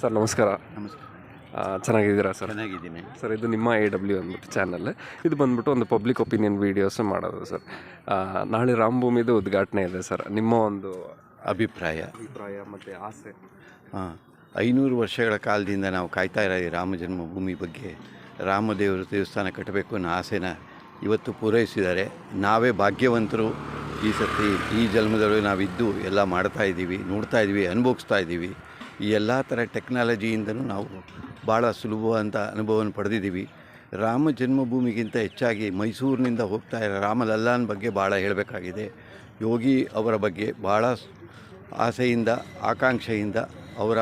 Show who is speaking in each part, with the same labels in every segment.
Speaker 1: Sir ನಮಸ್ಕಾರ.
Speaker 2: ನಮಸ್ಕಾರ.
Speaker 1: ಚೆನ್ನಾಗಿದ್ದೀರಾ ಸರ್?
Speaker 2: ಚೆನ್ನಾಗಿದ್ದೀನಿ.
Speaker 1: ಸರ್ ಇದು ನಿಮ್ಮ ಎ ಡಬ್ಲ್ಯೂ ಅಂದ್ಬಿಟ್ಟು ಚಾನಲ್ ಇದು ಬಂದ್ಬಿಟ್ಟು ಒಂದು ಪಬ್ಲಿಕ್ ಒಪಿನಿಯನ್ ವೀಡಿಯೋಸ್ ಮಾಡೋದು ಸರ್. ನಾಳೆ ರಾಮಭೂಮಿದು ಉದ್ಘಾಟನೆ ಇದೆ ಸರ್. ನಿಮ್ಮ ಒಂದು
Speaker 2: ಅಭಿಪ್ರಾಯ.
Speaker 1: ಅಭಿಪ್ರಾಯ ಮತ್ತು ಆಸೆ.
Speaker 2: ಹಾಂ ಐನೂರು ವರ್ಷಗಳ ಕಾಲದಿಂದ ನಾವು ಕಾಯ್ತಾ ಇರೋ ಈ ರಾಮ ಜನ್ಮಭೂಮಿ ಬಗ್ಗೆ ರಾಮದೇವರು ದೇವಸ್ಥಾನ ಕಟ್ಟಬೇಕು ಅನ್ನೋ ಆಸೆನ ಇವತ್ತು ಪೂರೈಸಿದ್ದಾರೆ. ನಾವೇ ಭಾಗ್ಯವಂತರು. ಈ ಸತಿ ಈ ಜನ್ಮದೊಳಗೆ ನಾವಿದ್ದು ಎಲ್ಲ ಮಾಡ್ತಾ ಇದ್ದೀವಿ ನೋಡ್ತಾ ಇದ್ದೀವಿ ಅನುಭವಿಸ್ತಾ ಇದ್ದೀವಿ ಈ ಎಲ್ಲ ಥರ ಟೆಕ್ನಾಲಜಿಯಿಂದನೂ ನಾವು ಭಾಳ ಸುಲಭವಂಥ ಅನುಭವವನ್ನು ಪಡೆದಿದ್ದೀವಿ. ರಾಮ ಜನ್ಮಭೂಮಿಗಿಂತ ಹೆಚ್ಚಾಗಿ ಮೈಸೂರಿನಿಂದ ಹೋಗ್ತಾ ಇರೋ ರಾಮಲಲ್ಲಾನ್ ಬಗ್ಗೆ ಭಾಳ ಹೇಳಬೇಕಾಗಿದೆ. ಯೋಗಿ ಅವರ ಬಗ್ಗೆ ಭಾಳ ಆಸೆಯಿಂದ, ಆಕಾಂಕ್ಷೆಯಿಂದ ಅವರ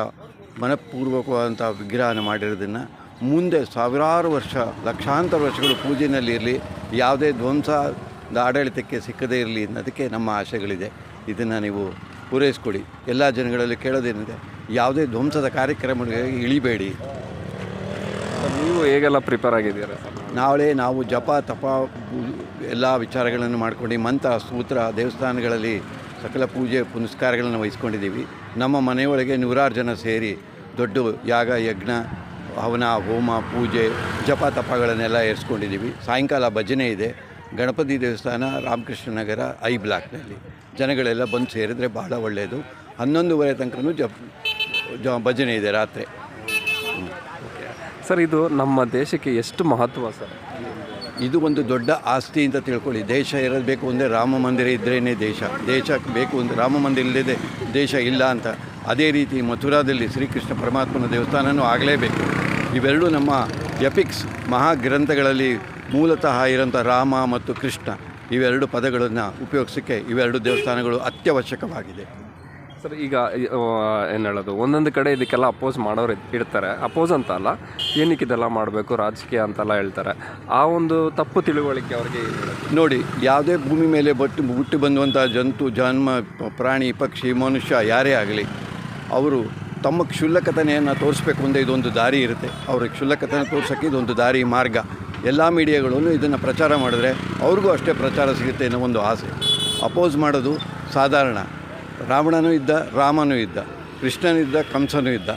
Speaker 2: ಮನಪೂರ್ವಕವಾದಂಥ ವಿಗ್ರಹನ ಮಾಡಿರೋದನ್ನು ಮುಂದೆ ಸಾವಿರಾರು ವರ್ಷ, ಲಕ್ಷಾಂತರ ವರ್ಷಗಳು ಪೂಜೆಯಲ್ಲಿ ಇರಲಿ, ಯಾವುದೇ ಧ್ವಂಸದ ಆಡಳಿತಕ್ಕೆ ಸಿಕ್ಕದೇ ಇರಲಿ ಅನ್ನೋದಕ್ಕೆ ನಮ್ಮ ಆಶೆಗಳಿದೆ ಇದನ್ನು ನೀವು ಪೂರೈಸ್ಕೊಡಿ. ಎಲ್ಲ ಜನಗಳಲ್ಲಿ ಕೇಳೋದೇನಿದೆ ಯಾವುದೇ ಧ್ವಂಸದ ಕಾರ್ಯಕ್ರಮಗಳಿಗೆ ಇಳಿಬೇಡಿ.
Speaker 1: ನೀವು ಹೇಗೆಲ್ಲ ಪ್ರಿಪೇರ್ ಆಗಿದ್ದೀರ?
Speaker 2: ನಾಳೆ ನಾವು ಜಪ ತಪ ಎಲ್ಲ ವಿಚಾರಗಳನ್ನು ಮಾಡ್ಕೊಂಡು ಮಂತ್ರ ಸೂತ್ರ ದೇವಸ್ಥಾನಗಳಲ್ಲಿ ಸಕಲ ಪೂಜೆ ಪುನಸ್ಕಾರಗಳನ್ನು ವಹಿಸ್ಕೊಂಡಿದ್ದೀವಿ. ನಮ್ಮ ಮನೆಯೊಳಗೆ ನೂರಾರು ಜನ ಸೇರಿ ದೊಡ್ಡ ಯಾಗ ಯಜ್ಞ ಹವನ ಹೋಮ ಪೂಜೆ ಜಪ ತಪಗಳನ್ನೆಲ್ಲ ಏರಿಸ್ಕೊಂಡಿದ್ದೀವಿ. ಸಾಯಂಕಾಲ ಭಜನೆ ಇದೆ. ಗಣಪತಿ ದೇವಸ್ಥಾನ ರಾಮಕೃಷ್ಣ ನಗರ ಐ ಬ್ಲಾಕ್ನಲ್ಲಿ. ಜನಗಳೆಲ್ಲ ಬಂದು ಸೇರಿದರೆ ಭಾಳ ಒಳ್ಳೆಯದು ಹನ್ನೊಂದುವರೆ ತನಕನೂ ಜಪ್ ಜ ಭಜನೆ ಇದೆ ರಾತ್ರಿ.
Speaker 1: ಸರ್ ಇದು ನಮ್ಮ ದೇಶಕ್ಕೆ ಎಷ್ಟು ಮಹತ್ವ ಸರ್?
Speaker 2: ಇದು ಒಂದು ದೊಡ್ಡ ಆಸ್ತಿ ಅಂತ ತಿಳ್ಕೊಳ್ಳಿ. ದೇಶ ಇರಬೇಕು ಅಂದರೆ ರಾಮ ಮಂದಿರ ಇದ್ರೇ ದೇಶ. ದೇಶ ಬೇಕು ಅಂದರೆ ರಾಮ ಮಂದಿರ ಇಲ್ಲದೆ ದೇಶ ಇಲ್ಲ ಅಂತ. ಅದೇ ರೀತಿ ಮಥುರಾದಲ್ಲಿ ಶ್ರೀಕೃಷ್ಣ ಪರಮಾತ್ಮನ ದೇವಸ್ಥಾನವೂ ಆಗಲೇಬೇಕು. ಇವೆರಡೂ ನಮ್ಮ ಎಪಿಕ್ಸ್ ಮಹಾಗ್ರಂಥಗಳಲ್ಲಿ ಮೂಲತಃ ಇರೋಂಥ ರಾಮ ಮತ್ತು ಕೃಷ್ಣ. ಇವೆರಡು ಪದಗಳನ್ನು ಉಪಯೋಗಿಸೋಕ್ಕೆ ಇವೆರಡು ದೇವಸ್ಥಾನಗಳು ಅತ್ಯವಶ್ಯಕವಾಗಿದೆ.
Speaker 1: ಸರ್, ಈಗ ಏನು ಹೇಳೋದು? ಒಂದೊಂದು ಕಡೆ ಇದಕ್ಕೆಲ್ಲ ಅಪೋಸ್ ಮಾಡೋರು ಇಡ್ತಾರೆ. ಅಪೋಸ್ ಅಂತ ಅಲ್ಲ, ಏನಕ್ಕೆ ಇದೆಲ್ಲ ಮಾಡಬೇಕು, ರಾಜಕೀಯ ಅಂತೆಲ್ಲ ಹೇಳ್ತಾರೆ. ಆ ಒಂದು ತಪ್ಪು ತಿಳುವಳಿಕೆ ಅವ್ರಿಗೆ
Speaker 2: ನೋಡಿ, ಯಾವುದೇ ಭೂಮಿ ಮೇಲೆ ಬಟ್ಟು ಹುಟ್ಟಿ ಬಂದುವಂಥ ಜಂತು, ಜನ್ಮ, ಪ್ರಾಣಿ, ಪಕ್ಷಿ, ಮನುಷ್ಯ, ಯಾರೇ ಆಗಲಿ, ಅವರು ತಮ್ಮ ಕ್ಷುಲ್ಲಕತನೆಯನ್ನು ತೋರಿಸ್ಬೇಕು ಅಂದರೆ ಇದೊಂದು ದಾರಿ ಇರುತ್ತೆ. ಅವ್ರ ಕ್ಷುಲ್ಲಕತನ ತೋರ್ಸೋಕ್ಕೆ ಇದೊಂದು ದಾರಿ ಮಾರ್ಗ. ಎಲ್ಲ ಮೀಡಿಯಾಗಳೂ ಇದನ್ನು ಪ್ರಚಾರ ಮಾಡಿದ್ರೆ ಅವ್ರಿಗೂ ಅಷ್ಟೇ ಪ್ರಚಾರ ಸಿಗುತ್ತೆ ಅನ್ನೋ ಒಂದು ಆಸೆ. ಅಪೋಸ್ ಮಾಡೋದು ಸಾಧಾರಣ. ರಾವಣನೂ ಇದ್ದ ರಾಮನೂ ಇದ್ದ ಕೃಷ್ಣನೂ ಇದ್ದ ಕಂಸನೂ ಇದ್ದ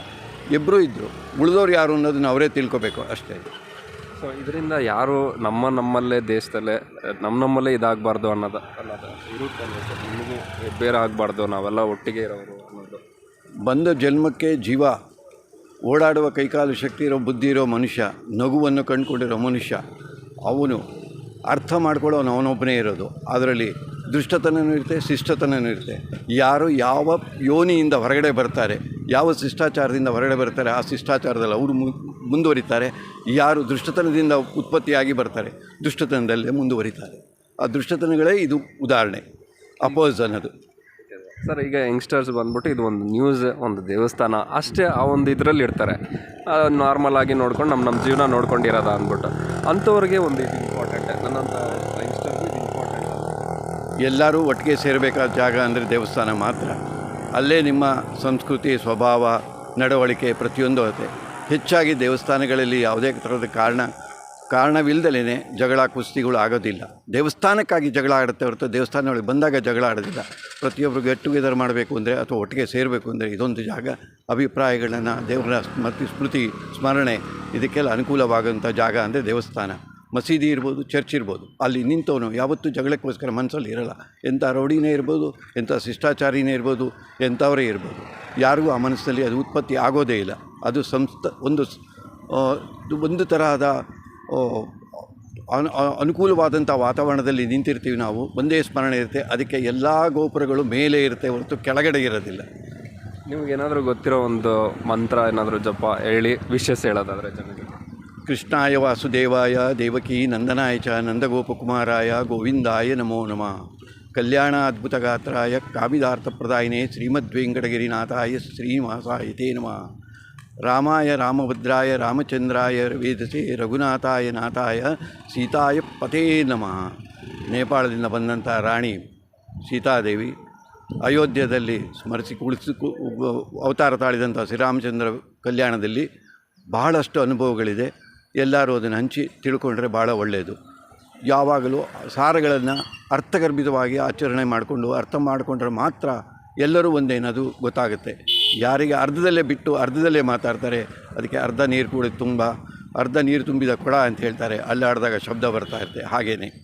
Speaker 2: ಇಬ್ಬರೂ ಇದ್ದರು ಉಳಿದವ್ರು ಯಾರು ಅನ್ನೋದನ್ನ ಅವರೇ ತಿಳ್ಕೊಬೇಕು ಅಷ್ಟೇ.
Speaker 1: ಸೊ ಇದರಿಂದ ಯಾರು ನಮ್ಮ ನಮ್ಮಲ್ಲೇ ದೇಶದಲ್ಲೇ ನಮ್ಮ ನಮ್ಮಲ್ಲೇ ಇದಾಗಬಾರ್ದು ಅನ್ನೋದು ಅನ್ನೋದು ಇರುತ್ತೆ ನಿಮಗೂ ಬೇರೆ ಆಗಬಾರ್ದು ನಾವೆಲ್ಲ ಒಟ್ಟಿಗೆ ಇರೋರು ಅನ್ನೋದು.
Speaker 2: ಬಂದ ಜನ್ಮಕ್ಕೆ ಜೀವ ಓಡಾಡುವ ಕೈಕಾಲು ಶಕ್ತಿ ಇರೋ ಬುದ್ಧಿ ಇರೋ ಮನುಷ್ಯ ನಗುವನ್ನು ಕಂಡುಕೊಂಡಿರೋ ಮನುಷ್ಯ ಅವನು ಅರ್ಥ ಮಾಡ್ಕೊಳ್ಳೋನು ಅವನೊಬ್ಬನೇ ಇರೋದು. ಅದರಲ್ಲಿ ದುಷ್ಟತನನೂ ಇರುತ್ತೆ, ಶಿಷ್ಟತನನೂ ಇರುತ್ತೆ. ಯಾರು ಯಾವ ಯೋನಿಯಿಂದ ಹೊರಗಡೆ ಬರ್ತಾರೆ, ಯಾವ ಶಿಷ್ಟಾಚಾರದಿಂದ ಹೊರಗಡೆ ಬರ್ತಾರೆ, ಆ ಶಿಷ್ಟಾಚಾರದಲ್ಲಿ ಅವರು ಮುಂದುವರಿತಾರೆ. ಯಾರು ದುಷ್ಟತನದಿಂದ ಉತ್ಪತ್ತಿಯಾಗಿ ಬರ್ತಾರೆ, ದುಷ್ಟತನದಲ್ಲೇ ಮುಂದುವರಿತಾರೆ. ಆ ದುಷ್ಟತನಗಳೇ ಇದು ಉದಾಹರಣೆ, ಅಪೋಸ್ ಅನ್ನೋದು.
Speaker 1: ಸರ್, ಈಗ ಯಂಗ್ಸ್ಟರ್ಸ್ ಬಂದ್ಬಿಟ್ಟು ಇದು ಒಂದು ನ್ಯೂಸ್, ಒಂದು ದೇವಸ್ಥಾನ, ಅಷ್ಟೇ ಆ ಒಂದು ಇದರಲ್ಲಿ ಇರ್ತಾರೆ ನಾರ್ಮಲ್ ಆಗಿ ನೋಡ್ಕೊಂಡು ನಮ್ಮ ನಮ್ಮ ಜೀವನ ನೋಡ್ಕೊಂಡಿರೋದ ಅಂದ್ಬಿಟ್ಟು. ಅಂಥವ್ರಿಗೆ ಒಂದು ಇದು ಇಂಪಾರ್ಟೆಂಟ್ ನನ್ನಂಥ
Speaker 2: ಎಲ್ಲರೂ ಒಟ್ಟಿಗೆ ಸೇರಬೇಕಾದ ಜಾಗ ಅಂದರೆ ದೇವಸ್ಥಾನ ಮಾತ್ರ. ಅಲ್ಲೇ ನಿಮ್ಮ ಸಂಸ್ಕೃತಿ, ಸ್ವಭಾವ, ನಡವಳಿಕೆ ಪ್ರತಿಯೊಂದು ಅದೇ. ಹೆಚ್ಚಾಗಿ ದೇವಸ್ಥಾನಗಳಲ್ಲಿ ಯಾವುದೇ ಥರದ ಕಾರಣ ಕಾರಣವಿಲ್ಲದಲೇ ಜಗಳ, ಕುಸ್ತಿಗಳು ಆಗೋದಿಲ್ಲ. ದೇವಸ್ಥಾನಕ್ಕಾಗಿ ಜಗಳ ಆಡುತ್ತೆ ಹೊರತು ದೇವಸ್ಥಾನಗಳಿಗೆ ಬಂದಾಗ ಜಗಳ ಆಡೋದಿಲ್ಲ. ಪ್ರತಿಯೊಬ್ಬರು ಗೆಟ್ ಟುಗೆದರ್ ಮಾಡಬೇಕು ಅಂದರೆ ಅಥವಾ ಒಟ್ಟಿಗೆ ಸೇರಬೇಕು ಅಂದರೆ ಇದೊಂದು ಜಾಗ. ಅಭಿಪ್ರಾಯಗಳನ್ನು ದೇವರ ಸ್ಮೃತಿ ಸ್ಮೃತಿ ಸ್ಮರಣೆ ಇದಕ್ಕೆಲ್ಲ ಅನುಕೂಲವಾಗುವಂಥ ಜಾಗ ಅಂದರೆ ದೇವಸ್ಥಾನ. ಮಸೀದಿ ಇರ್ಬೋದು, ಚರ್ಚ್ ಇರ್ಬೋದು, ಅಲ್ಲಿ ನಿಂತವನು ಯಾವತ್ತೂ ಜಗಳಕ್ಕೋಸ್ಕರ ಮನಸ್ಸಲ್ಲಿ ಇರಲ್ಲ. ಎಂಥ ರೌಡಿನೇ ಇರ್ಬೋದು, ಎಂಥ ಶಿಷ್ಟಾಚಾರಿನೇ ಇರ್ಬೋದು, ಎಂಥವರೇ ಇರ್ಬೋದು. ಯಾರಿಗೂ ಆ ಮನಸ್ಸಲ್ಲಿ ಅದು ಉತ್ಪತ್ತಿ ಆಗೋದೇ ಇಲ್ಲ. ಅದು ಸಂಸ್ಥ, ಒಂದು ಒಂದು ತರಹದ ಅನು ಅನುಕೂಲವಾದಂಥ ವಾತಾವರಣದಲ್ಲಿ ನಿಂತಿರ್ತೀವಿ ನಾವು. ಒಂದೇ ಸ್ಮರಣೆ ಇರುತ್ತೆ. ಅದಕ್ಕೆ ಎಲ್ಲ ಗೋಪುರಗಳು ಮೇಲೆ ಇರುತ್ತೆ ಹೊರತು ಕೆಳಗಡೆ ಇರೋದಿಲ್ಲ.
Speaker 1: ನಿಮಗೇನಾದರೂ ಗೊತ್ತಿರೋ ಒಂದು ಮಂತ್ರ, ಏನಾದರೂ ಜಪ ಹೇಳಿ, ವಿಶೇಷ ಹೇಳೋದಾದರೆ ಜನರಿಗೆ.
Speaker 2: ಕೃಷ್ಣಾಯ ವಾಸುದೇವಾಯ, ದೇವಕಿ ನಂದನಾಯ ಚ, ನಂದಗೋಪಕುಮಾರಾಯ, ಗೋವಿಂದಾಯ ನಮೋ ನಮಃ. ಕಲ್ಯಾಣ ಅದ್ಭುತ ಗಾತ್ರಾಯ ಅದ್ಭುತಗಾತ್ರಾಯ ಕಾಮಿದಾರ್ಥಪ್ರದಾಯಿನೇ ಶ್ರೀಮದ್ವೆಂಕಟಗಿರಿನಾಥಾಯ ಶ್ರೀನಿವಾಸಾಯ ತೇ ನಮಃ. ರಾಮಾಯ ರಾಮಭದ್ರಾಯ ರಾಮಚಂದ್ರಾಯ ವೇದಸೆ ರಘುನಾಥಾಯ ನಾಥಾಯ ಸೀತಾಯ ಪತೇ ನಮಃ. ನೇಪಾಳದಿಂದ ಬಂದಂಥ ರಾಣಿ ಸೀತಾದೇವಿ ಅಯೋಧ್ಯದಲ್ಲಿ ಸ್ಮರಿಸಿ ಕುಳಿಸಿ ಅವತಾರ ತಾಳಿದಂಥ ಶ್ರೀರಾಮಚಂದ್ರ ಕಲ್ಯಾಣದಲ್ಲಿ ಬಹಳಷ್ಟು ಅನುಭವಗಳಿದೆ. ಎಲ್ಲರೂ ಅದನ್ನು ಹಂಚಿ ತಿಳ್ಕೊಂಡ್ರೆ ಭಾಳ ಒಳ್ಳೆಯದು. ಯಾವಾಗಲೂ ಸಾರಗಳನ್ನು ಅರ್ಥಗರ್ಭಿತವಾಗಿ ಆಚರಣೆ ಮಾಡಿಕೊಂಡು ಅರ್ಥ ಮಾಡಿಕೊಂಡ್ರೆ ಮಾತ್ರ ಎಲ್ಲರೂ ಒಂದೇನದು ಗೊತ್ತಾಗುತ್ತೆ. ಯಾರಿಗೆ ಅರ್ಧದಲ್ಲೇ ಬಿಟ್ಟು ಅರ್ಧದಲ್ಲೇ ಮಾತಾಡ್ತಾರೆ, ಅದಕ್ಕೆ ಅರ್ಧ ನೀರು ಕೂಡ ತುಂಬ, ಅರ್ಧ ನೀರು ತುಂಬಿದ ಕೊಡ ಅಂತ ಹೇಳ್ತಾರೆ. ಅಲ್ಲಾಡಿದಾಗ ಶಬ್ದ ಬರ್ತಾ ಇರುತ್ತೆ. ಹಾಗೇನೆ.